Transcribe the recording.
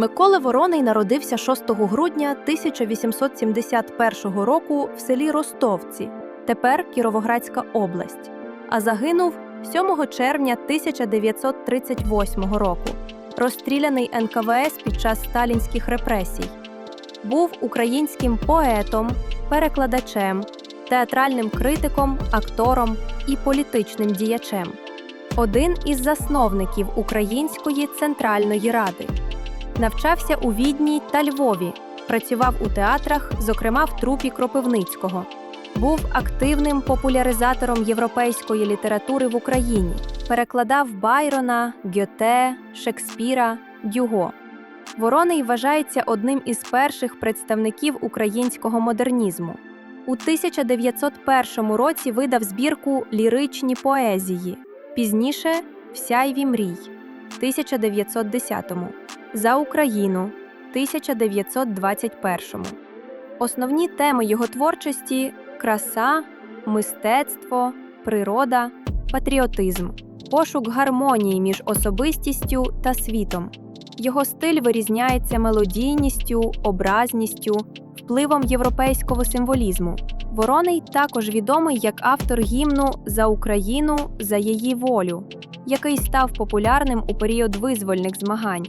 Микола Вороний народився 6 грудня 1871 року в селі Ростовці, тепер Кіровоградська область, а загинув 7 червня 1938 року, розстріляний НКВС під час сталінських репресій. Був українським поетом, перекладачем, театральним критиком, актором і політичним діячем. Один із засновників Української центральної ради. Навчався у Відні та Львові, працював у театрах, зокрема в трупі Кропивницького. Був активним популяризатором європейської літератури в Україні, перекладав Байрона, Гьоте, Шекспіра, Дюго. Вороний вважається одним із перших представників українського модернізму. У 1901 році видав збірку Ліричні поезії, пізніше В сяйві мрій 1910 За Україну 1921 Основні теми його творчості краса, мистецтво, природа, патріотизм, пошук гармонії між особистістю та світом. Його стиль вирізняється мелодійністю, образністю, впливом європейського символізму. Вороний також відомий як автор гімну За Україну за її волю, який став популярним у період визвольних змагань.